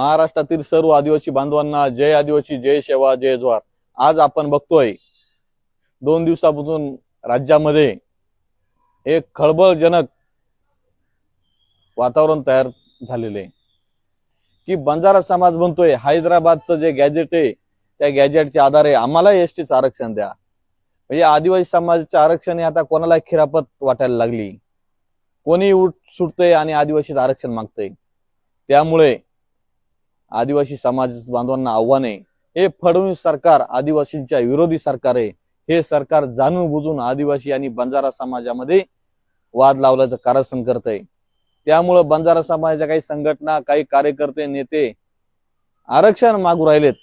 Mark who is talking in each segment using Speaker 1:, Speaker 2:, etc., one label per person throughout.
Speaker 1: महाराष्ट्रातील सर्व आदिवासी बांधवांना जय आदिवासी जय सेवा जय ज्वार. आज आपण बघतोय दोन दिवसापासून राज्यामध्ये एक खळबळजनक वातावरण तयार झालेले की बंजारा समाज म्हणतोय हैदराबादचं जे गॅजेट आहे त्या गॅजेटच्या आधारे आम्हाला एस टीचं आरक्षण द्या. म्हणजे आदिवासी समाजाचे आरक्षण हे आता कोणाला खिरापत वाटायला लागली. कोणी उठ सुटतंय आणि आदिवासीचं आरक्षण मागतंय. त्यामुळे आदिवासी समाज बांधवांना आव्हान आहे. हे फडणवीस सरकार आदिवासींच्या विरोधी सरकार आहे. हे सरकार जाणून बुजून आदिवासी आणि बंजारा समाजामध्ये वाद लावल्याचं कारस्थान करत आहे त्यामुळं बंजारा समाजाच्या काही संघटना काही कार्यकर्ते नेते आरक्षण मागू राहिलेत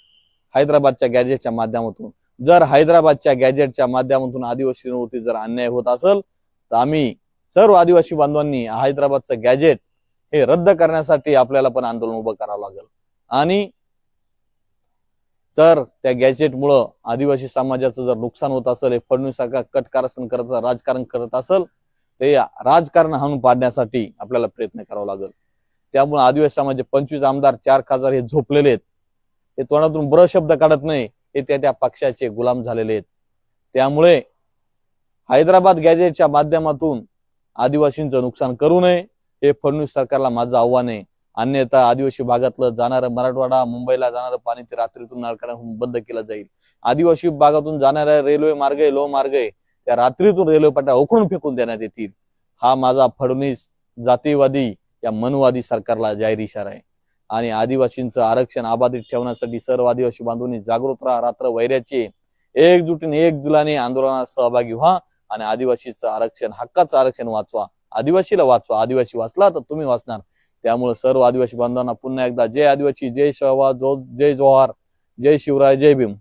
Speaker 1: हैदराबादच्या गॅजेटच्या माध्यमातून. जर हैदराबादच्या गॅजेटच्या माध्यमातून आदिवासींवरती जर अन्याय होत असेल तर आम्ही सर्व आदिवासी बांधवांनी हैदराबादचं गॅजेट हे रद्द करण्यासाठी आपल्याला पण आंदोलन उभं करावं लागेल. आणि जर त्या गॅजेटमुळं आदिवासी समाजाचं जर नुकसान होत असेल हे फडणवीस सरकार करत राजकारण करत असेल ते राजकारण हाणून पाडण्यासाठी आपल्याला प्रयत्न करावा लागेल. त्यामुळे आदिवासी समाजाचे पंचवीस आमदार चार खासदार हे झोपलेले आहेत. हे तोंडातून ब्र शब्द काढत नाही हे त्या त्या पक्षाचे गुलाम झालेले आहेत. त्यामुळे हैदराबाद गॅजेटच्या माध्यमातून आदिवासींचं नुकसान करू नये हे फडणवीस सरकारला माझं आव्हान आहे. अन्यथा आदिवासी भागातलं जाणारं मराठवाडा मुंबईला जाणारं पाणी ते रात्रीतून नळकाड्याहून बंद केलं जाईल. आदिवासी भागातून जाणाऱ्या रेल्वे मार्ग आहे लो मार्ग आहे त्या रात्रीतून रेल्वे पट्ट्या उखडून फेकून देण्यात येतील. हा माझा फडणवीस जातीवादी या मनवादी सरकारला जाहीर इशारा आहे. आणि आदिवासींचं आरक्षण अबाधित ठेवण्यासाठी सर्व आदिवासी बांधवांनी जागृत राहा रात्र वैऱ्याचे. एकजुटीने एक जुलाने आंदोलनात सहभागी व्हा आणि आदिवासीचं आरक्षण हक्काचं आरक्षण वाचवा. आदिवासीला वाचवा. आदिवासी वाचला तर तुम्ही वाचणार. त्यामुळे सर्व आदिवासी बांधवांना पुन्हा एकदा जय आदिवासी जय शहवा जो जय जोहार जय शिवराय जय भीम.